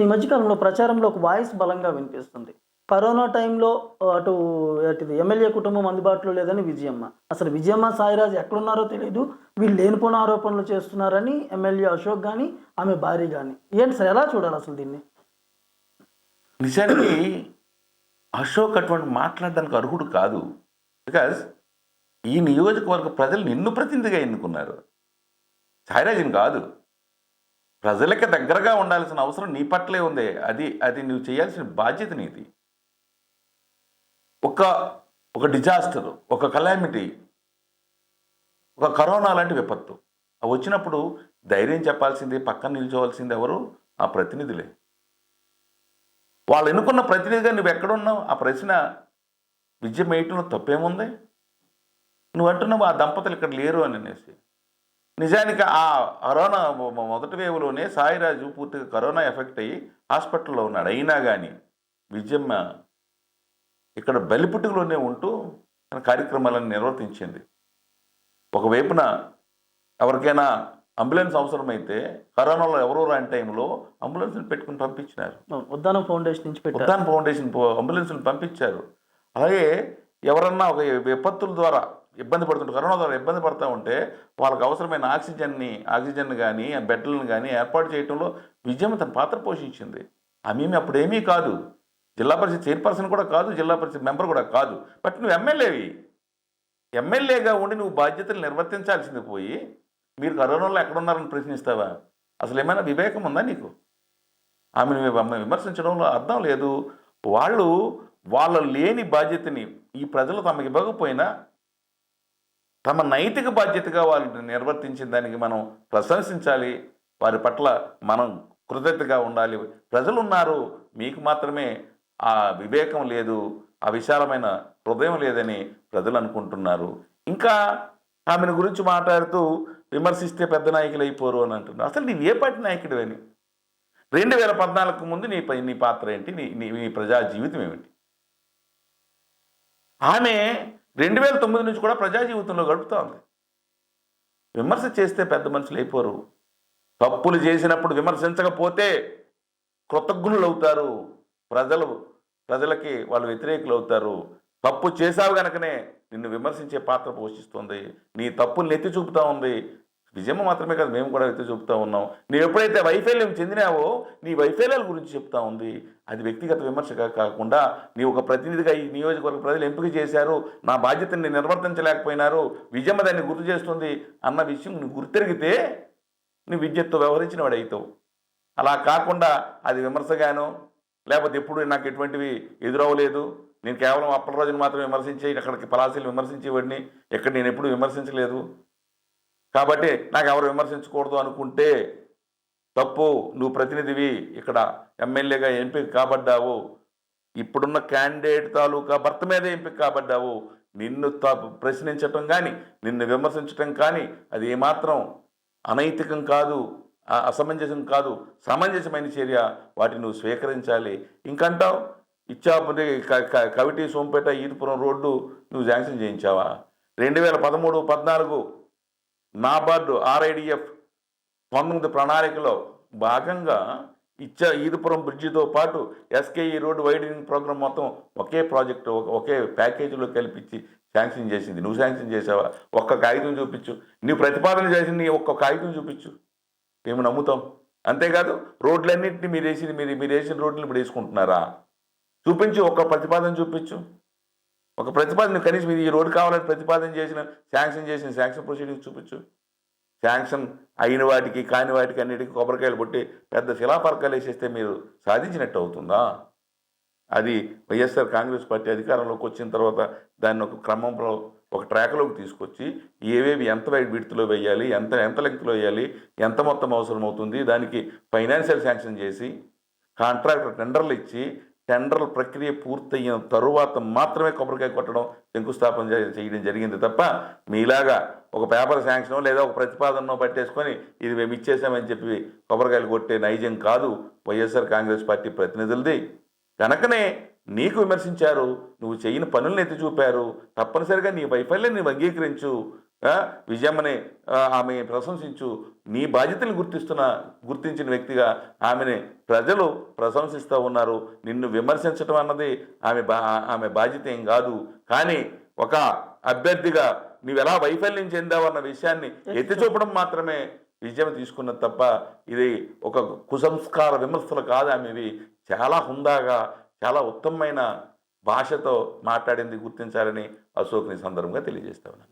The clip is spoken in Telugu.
ఈ మధ్యకాలంలో ప్రచారంలో ఒక వాయిస్ బలంగా వినిపిస్తుంది. కరోనా టైంలో అటు అటు ఎమ్మెల్యే కుటుంబం అందుబాటులో లేదని విజయమ్మ. అసలు విజయమ్మ సాయిరాజ్ ఎక్కడున్నారో తెలియదు వీళ్ళు లేనిపోయిన ఆరోపణలు చేస్తున్నారని ఎమ్మెల్యే అశోక్ కానీ ఆమె భార్య కానీ ఏంటి సార్ ఎలా చూడాలి అసలు దీన్ని? నిజానికి అశోక్ అటువంటి మాట్లాడడానికి అర్హుడు కాదు. బికాజ్ ఈ నియోజకవర్గ ప్రజలు నిన్ను ప్రతినిధిగా ఎన్నుకున్నారు. సాయిరాజుని కాదు. ప్రజలకి దగ్గరగా ఉండాల్సిన అవసరం నీ పట్లే ఉంది. అది అది నువ్వు చేయాల్సిన బాధ్యత నీది. ఒక ఒక డిజాస్టర్ ఒక కలామిటీ ఒక కరోనా లాంటి విపత్తు. అవి వచ్చినప్పుడు ధైర్యం చెప్పాల్సింది పక్కన నిల్చోవాల్సింది ఎవరు? ఆ ప్రతినిధులే. వాళ్ళు ఎన్నుకున్న ప్రతినిధిగా నువ్వు ఎక్కడున్నావు? ఆ ప్రశ్న విద్య మేయటంలో తప్పేముంది? నువ్వు అంటున్నావు ఆ దంపతులు ఇక్కడ లేరు అని అనేసి. నిజానికి ఆ కరోనా మొదటి వేవ్లోనే సాయిరాజు పూర్తిగా కరోనా ఎఫెక్ట్ అయ్యి హాస్పిటల్లో ఉన్నాడు. అయినా కానీ విజయమ్మ ఇక్కడ బలిపుట్టులోనే ఉంటూ తన కార్యక్రమాలను నిర్వర్తించింది. ఒకవైపున ఎవరికైనా అంబులెన్స్ అవసరమైతే కరోనాలో ఎవరో రాని టైంలో అంబులెన్స్ని పెట్టుకుని పంపించినారు. ఉద్దానం ఫౌండేషన్ నుంచి ఉద్దాన్ ఫౌండేషన్ అంబులెన్స్ని పంపించారు. అలాగే ఎవరన్నా ఒక విపత్తుల ద్వారా ఇబ్బంది పడుతుంటే కరోనా ద్వారా ఇబ్బంది పడుతూ ఉంటే వాళ్ళకి అవసరమైన ఆక్సిజన్ని ఆక్సిజన్ కానీ బెడ్లను కానీ ఏర్పాటు చేయడంలో విజయం తన పాత్ర పోషించింది. ఆమె అప్పుడేమీ కాదు. జిల్లా పరిషత్ చైర్పర్సన్ కూడా కాదు జిల్లా పరిషత్ మెంబర్ కూడా కాదు. బట్ నువ్వు ఎమ్మెల్యేవి. ఎమ్మెల్యేగా ఉండి నువ్వు బాధ్యతలు నిర్వర్తించాల్సింది పోయి మీరు కరోనాలో ఎక్కడున్నారని ప్రశ్నిస్తావా? అసలు ఏమైనా వివేకం ఉందా నీకు? ఆమెను విమర్శించడంలో అర్థం లేదు. వాళ్ళు వాళ్ళ లేని బాధ్యతని ఈ ప్రజలు తమకి ఇవ్వకపోయినా తమ నైతిక బాధ్యతగా వాళ్ళు నిర్వర్తించిన దానికి మనం ప్రశంసించాలి. వారి పట్ల మనం కృతజ్ఞతగా ఉండాలి. ప్రజలు ఉన్నారు మీకు మాత్రమే ఆ వివేకం లేదు. ఆ విశాలమైన హృదయం లేదని ప్రజలు అనుకుంటున్నారు. ఇంకా ఆమెను గురించి మాట్లాడుతూ విమర్శిస్తే పెద్ద నాయకులు అయిపోరు అని అంటున్నారు. అసలు నీవు ఏ పార్టీ నాయకుడు అని? రెండు వేల పద్నాలుగు ముందు నీ పై- నీ పాత్ర ఏంటి? నీ నీ నీ ప్రజా జీవితం ఏమిటి? ఆమె రెండు వేల తొమ్మిది నుంచి కూడా ప్రజా జీవితంలో గడుపుతోంది విమర్శ చేస్తే పెద్ద మనుషులు అయిపోరు. తప్పులు చేసినప్పుడు విమర్శించకపోతే కృతజ్ఞులు అవుతారు. ప్రజలు ప్రజలకి వాళ్ళు వ్యతిరేకులు అవుతారు. తప్పు చేశావు గనకనే నిన్ను విమర్శించే పాత్ర పోషిస్తుంది. నీ తప్పుల్ని ఎత్తి చూపుతా ఉంది. విజయమ్మ మాత్రమే కాదు మేము కూడా అయితే చూపుతా ఉన్నాం. నీవు ఎప్పుడైతే వైఫల్యం చెందినావో నీ వైఫల్యాల గురించి చెప్తా ఉంది. అది వ్యక్తిగత విమర్శగా కాకుండా నీ ఒక ప్రతినిధిగా ఈ నియోజకవర్గ ప్రజలు ఎంపిక చేశారు నా బాధ్యతని నిర్వర్తించలేకపోయినారు విజయమ్మ దాన్ని గుర్తు చేస్తుంది అన్న విషయం నువ్వు గుర్తెరిగితే నువ్వు విద్యతో వ్యవహరించిన వాడవుతావు అలా కాకుండా అది విమర్శగాను లేకపోతే ఎప్పుడు నాకు ఎటువంటివి ఎదురవ్వలేదు. నేను కేవలం అప్పటి రోజున మాత్రం విమర్శించి అక్కడికి పలాసీలు విమర్శించేవాడిని. ఎక్కడ నేను ఎప్పుడు విమర్శించలేదు. కాబట్టి నాకు ఎవరు విమర్శించకూడదు అనుకుంటే తప్పు నువ్వు ప్రతినిధివి ఇక్కడ ఎమ్మెల్యేగా ఎంపిక కాబడ్డావు. ఇప్పుడున్న క్యాండిడేట్ తాలూకా భర్త మీద ఎంపిక కాబడ్డావు. నిన్ను త- ప్రశ్నించటం కానీ నిన్ను విమర్శించటం కానీ అది ఏమాత్రం అనైతికం కాదు అసమంజసం కాదు. సమంజసమైన చర్య వాటిని నువ్వు స్వీకరించాలి. ఇంకంటావు ఇచ్చాపురి కవిటి సోంపేట ఈదుపురం రోడ్డు నువ్వు శాంక్షన్ చేయించావా? రెండు వేల పదమూడు పద్నాలుగు నాబార్డు ఆర్ఐడిఎఫ్ పంతొమ్మిది ప్రణాళికలో భాగంగా ఇచ్చా ఈదుపురం బ్రిడ్జితో పాటు ఎస్కేఈ రోడ్డు వైడనింగ్ ప్రోగ్రామ్ మొత్తం ఒకే ప్రాజెక్టు ఒకే ప్యాకేజీలో కల్పించి శాంక్షన్ చేసింది. నువ్వు శాంక్షన్ చేసావా? ఒక్క కాగితం చూపించు. నీ ప్రతిపాదన చేసిన నీ ఒక్క కాగితం చూపించు. మేము నమ్ముతాం. అంతేకాదు రోడ్లన్నింటినీ మీరు వేసి మీరు మీరు వేసిన రోడ్లు ఇప్పుడు వేసుకుంటున్నారా? చూపించు ఒక్క ప్రతిపాదన చూపించు. ఒక ప్రతిపాదన కనీసం ఇది ఈ రోడ్డు కావాలని ప్రతిపాదన చేసిన శాంక్షన్ చేసిన శాంక్షన్ ప్రొసీడింగ్ చూపించు. శాంక్షన్ అయిన వాటికి కాని వాటికి అన్నిటికీ కొబ్బరికాయలు కొట్టి పెద్ద శిలాపరకాలు వేసేస్తే మీరు సాధించినట్టు అవుతుందా? అది వైఎస్ఆర్ కాంగ్రెస్ పార్టీ అధికారంలోకి వచ్చిన తర్వాత దాన్ని ఒక క్రమంలో ఒక ట్రాక్లోకి తీసుకొచ్చి ఏవేవి ఎంత విడుతులో వేయాలి ఎంత ఎంత లెంగ్త్లో వేయాలి ఎంత మొత్తం అవసరం అవుతుంది దానికి ఫైనాన్షియల్ శాంక్షన్ చేసి కాంట్రాక్టర్ టెండర్లు ఇచ్చి టెండర్ ప్రక్రియ పూర్తయిన తరువాత మాత్రమే కొబ్బరికాయ కొట్టడం శంకుస్థాపన చేయడం జరిగింది తప్ప మీలాగా ఒక పేపర్ శాంక్షన్ లేదా ఒక ప్రతిపాదనను పట్టేసుకొని ఇది మేము ఇచ్చేసామని చెప్పి కొబ్బరికాయలు కొట్టే నైజం కాదు వైఎస్ఆర్ కాంగ్రెస్ పార్టీ ప్రతినిధులది. కనుకనే నీకు విమర్శించారు నువ్వు చేయని పనులను ఎత్తి చూపారు తప్పనిసరిగా నీ వైఫల్యం నువ్వు అంగీకరించు విజయమ్మని ఆమె ప్రశంసించు. నీ బాధ్యతలు గుర్తిస్తున్న గుర్తించిన వ్యక్తిగా ఆమెని ప్రజలు ప్రశంసిస్తూ ఉన్నారు. నిన్ను విమర్శించడం అన్నది ఆమె బా ఆమె బాధ్యత ఏం కాదు. కానీ ఒక అభ్యర్థిగా నువ్వు ఎలా వైఫల్యం చెందావన్న విషయాన్ని ఎత్తి చూపడం మాత్రమే విజయం తీసుకున్నది తప్ప ఇది ఒక కుసంస్కార విమర్శలు కాదు ఆమెవి చాలా హుందాగా చాలా ఉత్తమమైన భాషతో మాట్లాడింది గుర్తించాలని అశోక్ని సందర్భంగా తెలియజేస్తా ఉన్నాను.